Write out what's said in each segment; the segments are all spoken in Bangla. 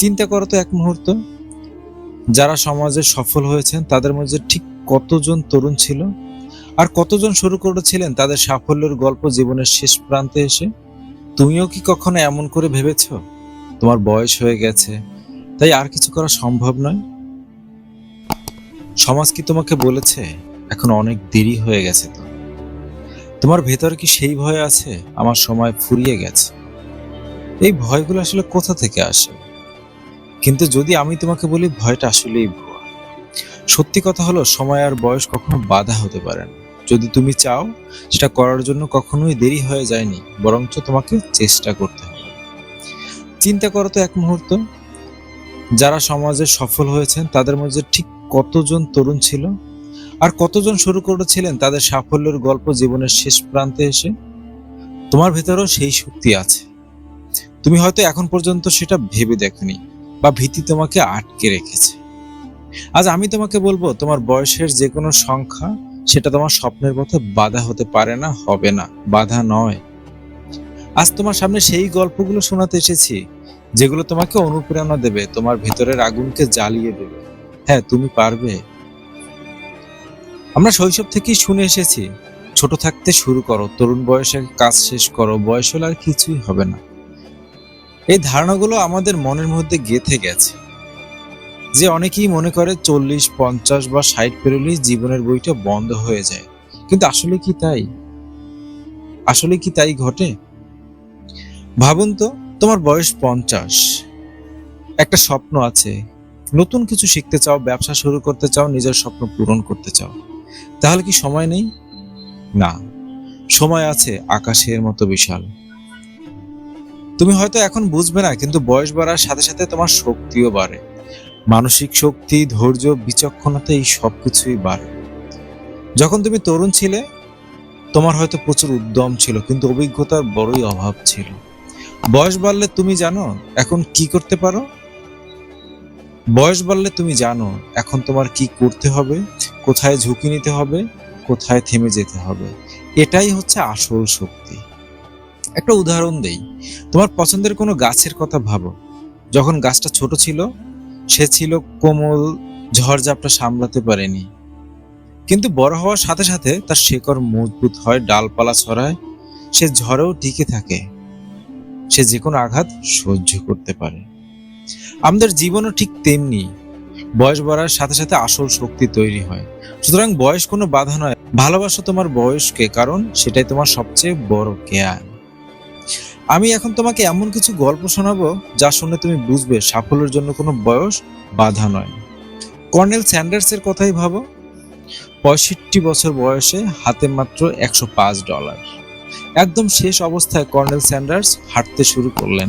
চিন্তা করো তো এক মুহূর্ত। যারা সমাজে সফল হয়েছেন, তাদের মধ্যে ঠিক কতজন তরুণ ছিল আর কতজন শুরু করেছিলেন তাদের সাফল্যের গল্প জীবনের শেষ প্রান্তে এসে? তুমিও কি কখনো এমন করে ভেবেছ? তোমার বয়স হয়ে গেছে, তাই আর কিছু করা সম্ভব নয়? সমাজ কি তোমাকে বলেছে, এখন অনেক দেরি হয়ে গেছে তো? তোমার ভেতরে কি সেই ভয় আছে, আমার সময় ফুরিয়ে গেছে? এই ভয়গুলো আসলে কোথা থেকে আসে? কিন্তু যদি আমি তোমাকে বলি, ভয়টা আসলেই ভুয়া। সত্যি কথা হলো, সময় আর বয়স কখনো বাধা হতে পারে না। যদি তুমি চাও, সেটা করার জন্য কখনোই দেরি হয়ে যায়নি, বরঞ্চ তোমাকে চেষ্টা করতে হবে। চিন্তা করো তো এক মুহূর্ত। যারা সমাজে সফল হয়েছেন, তাদের মধ্যে ঠিক কতজন তরুণ ছিল? আর কতজন শুরু করেছিলেন তাদের সাফল্যের গল্প জীবনের শেষ প্রান্তে এসে? তোমার ভেতরেও সেই শক্তি আছে। তুমি হয়তো এখন পর্যন্ত সেটা ভেবে দেখনি। বা ভীতি তোমাকে আটকে রেখেছে। আজ আমি তোমাকে বলব, তোমার বয়সের যে কোনো সংখ্যা, সেটা তোমার স্বপ্নের পথে বাধা হতে পারে না, হবে না, বাধা নয়। আজ তোমার সামনে সেই গল্পগুলো শোনাতে এসেছি, যেগুলো তোমাকে অনুপ্রেরণা দেবে, তোমার ভেতরের আগুনকে জ্বালিয়ে দেবে। হ্যাঁ তুমি পারবে। আমরা শৈশব থেকেই শুনে এসেছি, ছোট থাকতে শুরু করো, তরুণ বয়সে কাজ শেষ করো, বয়স হলে আর কিছুই হবে না। এই ধারণাগুলো আমাদের মনের মধ্যে গেঁথে গেছে। যে অনেকেই মনে করে চল্লিশ, পঞ্চাশ বা ষাট পেরোলেই জীবনের বইটা বন্ধ হয়ে যায়। কিন্তু আসলে কি তাই? আসলে কি তাই ঘটে? ভাবুন তো, তোমার বয়স পঞ্চাশ। একটা স্বপ্ন আছে। নতুন কিছু শিখতে চাও, ব্যবসা শুরু করতে চাও, নিজের স্বপ্ন পূরণ করতে চাও। তাহলে কি সময় নেই? না। সময় আছে, আকাশের মতো বিশাল। তুমি হয়তো এখন বুঝবে না, কিন্তু বয়স বাড়ার সাথে সাথে তোমার শক্তিও বাড়ে। মানসিক শক্তি, ধৈর্য, বিচক্ষণতা, এই সব কিছুই বাড়ে। যখন তুমি তরুণ ছিলে, তোমার হয়তো প্রচুর উদ্যম ছিল, কিন্তু অভিজ্ঞতার বড়ই অভাব ছিল। বয়স বাড়লে তুমি জানো, এখন কি করতে পারো? বয়স বাড়লে তুমি জানো, এখন তোমার কি করতে হবে, কোথায় ঝুঁকি নিতে হবে, কোথায় থেমে যেতে হবে। এটাই হচ্ছে আসল শক্তি। একটা উদাহরণ দেই। তোমার পছন্দের কোনো গাছের কথা ভাবো। যখন গাছটা ছোট ছিল, সে ছিল কোমল ঝড়ঝাপটা সামলাতে পারেনি। কিন্তু বড় হওয়ার সাথে সাথে তার শেকড় মজবুত হয়, ডালপালা ছড়ায়, সে ঝড়েও টিকে থাকে। সে যে কোনো আঘাত সহ্য করতে পারে। আমাদের জীবনও ঠিক তেমনি। বয়স বাড়ার সাথে সাথে আসল শক্তি তৈরি হয়। সুতরাং বয়স কোনো বাধা নয়। ভালোবাসো তোমার বয়সকে, কারণ সেটাই তোমার সবচেয়ে বড় জ্ঞান আমি এখন তোমাকে এমন কিছু গল্প শোনাবো যা শুনে তুমি বুঝবে সাফল্যের জন্য কোনো বয়স বাধা নয়। কর্নেল স্যান্ডার্সের কথাই ভাবো। পঁয়ষট্টি বছর বয়সে হাতে মাত্র একশো পাঁচ ডলার। একদম শেষ অবস্থায় কর্নেল স্যান্ডার্স হাঁটতে শুরু করলেন।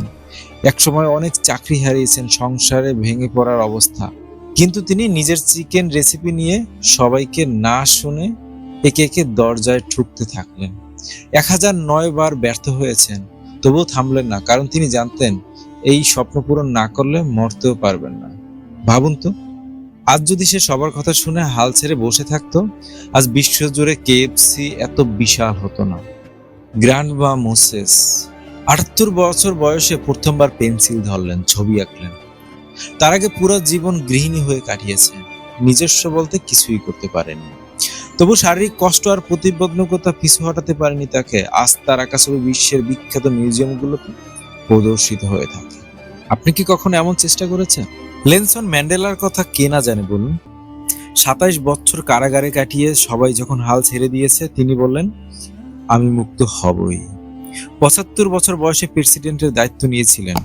একসময় অনেক চাকরি হারিয়েছেন, সংসারে ভেঙে পড়ার অবস্থা। কিন্তু তিনি নিজের চিকেন রেসিপি নিয়ে সবাইকে না শুনে একে একে দরজায় ঠুকতে থাকলেন। এক হাজার নয় বার ব্যর্থ হয়েছেন। তবুও থামলেন না, কারণ তিনি জানতেন এই স্বপ্ন পূরণ না করলে মরতেও পারবেন না। ভাবুন তো, আজ যদি সে সবার কথা শুনে হাল ছেড়ে বসে থাকতো, আজ বিশ্বজুড়ে কেএফসি এত বিশাল হতো না। গ্র্যান্ড বা মোসেস, আটাত্তর বছর বয়সে প্রথমবার পেন্সিল ধরলেন, ছবি আঁকলেন। তার আগে পুরো জীবন গৃহিণী হয়ে কাটিয়েছেন, নিজস্ব বলতে কিছুই করতে পারেননি। তবু শারীরিক কষ্ট আর প্রতিবন্ধকতা পিছু হটাতে পারেনি তাকে। আজ তার ছবি বিশ্বের বিখ্যাত মিউজিয়ামগুলোতে প্রদর্শিত হয়ে থাকে। আপনি কি কখনো এমন চেষ্টা করেছেন? লেনসন ম্যান্ডেলার কথা কে না জানে বলুন? সাতাইশ বছর কারাগারে কাটিয়ে সবাই যখন হাল ছেড়ে দিয়েছে, তিনি বললেন, আমি মুক্ত হবই। পঁচাত্তর বছর বয়সে প্রেসিডেন্টের দায়িত্ব নিয়েছিলেন।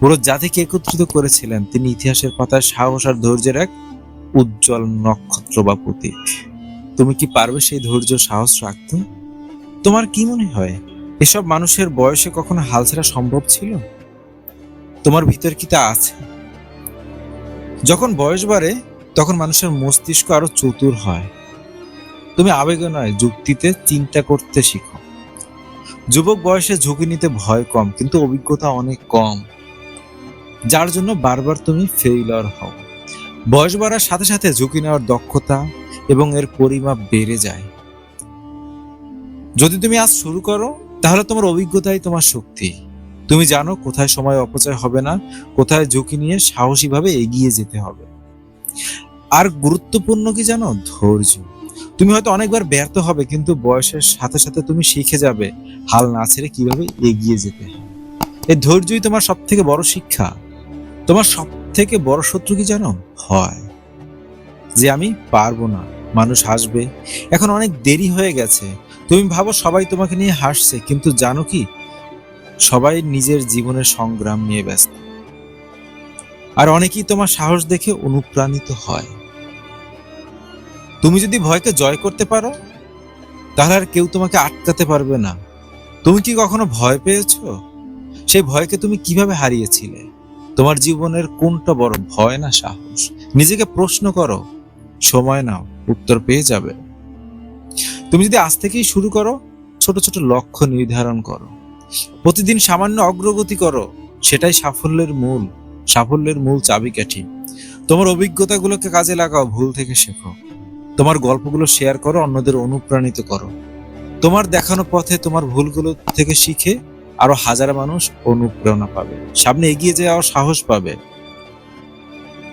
পুরো জাতিকে একত্রিত করেছিলেন। তিনি ইতিহাসের পাতায় সাহস আর ধৈর্যের এক উজ্জ্বল নক্ষত্র বা প্রতীক। তুমি কি পারবে সেই ধৈর্য, সাহস রাখতে তোমার কি মনে হয়, এসব মানুষের বয়সে কখনো হাল ছাড়া সম্ভব ছিল? তোমার ভিতর কি তা আছে? যখন বয়স বাড়ে, তখন মানুষের মস্তিষ্ক আরও চতুর হয়। তুমি আবেগে নয় যুক্তিতে চিন্তা করতে শিখো। যুবক বয়সে ঝুঁকি নিতে ভয় কম, কিন্তু অভিজ্ঞতা অনেক কম। যার জন্য বারবার তুমি ফেইলার হও। বয়স বাড়ার সাথে সাথে ঝুঁকি নেওয়ার দক্ষতা এবং এর পরিমাপ বেড়ে যায়। যদি তুমি আজ শুরু করো, তাহলে তোমার অভিজ্ঞতাই তোমার শক্তি। তুমি জানো কোথায় সময় অপচয় হবে না, কোথায় ঝুঁকি নিয়ে সাহসীভাবে এগিয়ে যেতে হবে। আর গুরুত্বপূর্ণ কি জানো? ধৈর্য। তুমি হয়তো অনেকবার ব্যর্থ হবে, কিন্তু বয়সের সাথে সাথে তুমি শিখে যাবে হাল না ছেড়ে কীভাবে এগিয়ে যেতে। এই ধৈর্যই তোমার সব থেকে বড় শিক্ষা। তোমার সব থেকে বড় শত্রু কি জানো? হয় যে আমি পারব না। মানুষ হাসবে। এখন অনেক দেরি হয়ে গেছে। তুমি ভাবো সবাই তোমাকে নিয়ে হাসছে, কিন্তু জানো কি? সবাই নিজের জীবনের সংগ্রাম নিয়ে ব্যস্ত। আর অনেকেই তোমার সাহস দেখে অনুপ্রাণিত হয়। তুমি যদি ভয়কে জয় করতে পারো, তাহলে আর কেউ তোমাকে আটকাতে পারবে না। তুমি কি কখনো ভয় পেয়েছ? সেই ভয়কে তুমি কীভাবে হারিয়েছিলে? তোমার জীবনের কোনটা বড় ভয় না সাহস? নিজেকে প্রশ্ন করো। সময় নাও, উত্তর পেয়ে যাবে। তুমি যদি আজ থেকেই শুরু করো, ছোট ছোট লক্ষ্য নির্ধারণ করো। প্রতিদিন সামান্য অগ্রগতি করো, সেটাই সাফল্যের মূল সাফল্যের মূল চাবিকাঠি। তোমার অভিজ্ঞতাগুলোকে কাজে লাগাও, ভুল থেকে শেখো। তোমার গল্পগুলো শেয়ার করো, অন্যদের অনুপ্রাণিত করো। তোমার দেখানো পথে তোমার ভুলগুলো থেকে শিখে আরও হাজার মানুষ অনুপ্রেরণা পাবে। সামনে এগিয়ে যাওয়ার সাহস পাবে।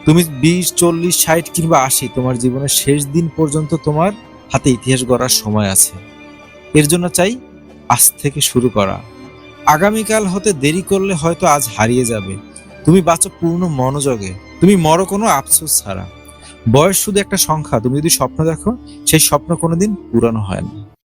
তুমি বিশ, চল্লিশ, ষাট কিংবা আশি, তোমার জীবনের শেষ দিন পর্যন্ত তোমার হাতে ইতিহাস গড়ার সময় আছে। এর জন্য চাই আজ থেকে শুরু করা। আগামীকাল হতে দেরি করলে হয়তো আজ হারিয়ে যাবে। তুমি বাঁচো পূর্ণ মনোযোগে। তুমি মরো কোনো আফসোস ছাড়া। বয়স শুধু একটা সংখ্যা। তুমি যদি স্বপ্ন দেখো, সেই স্বপ্ন কোনোদিন পুরানো হয় না।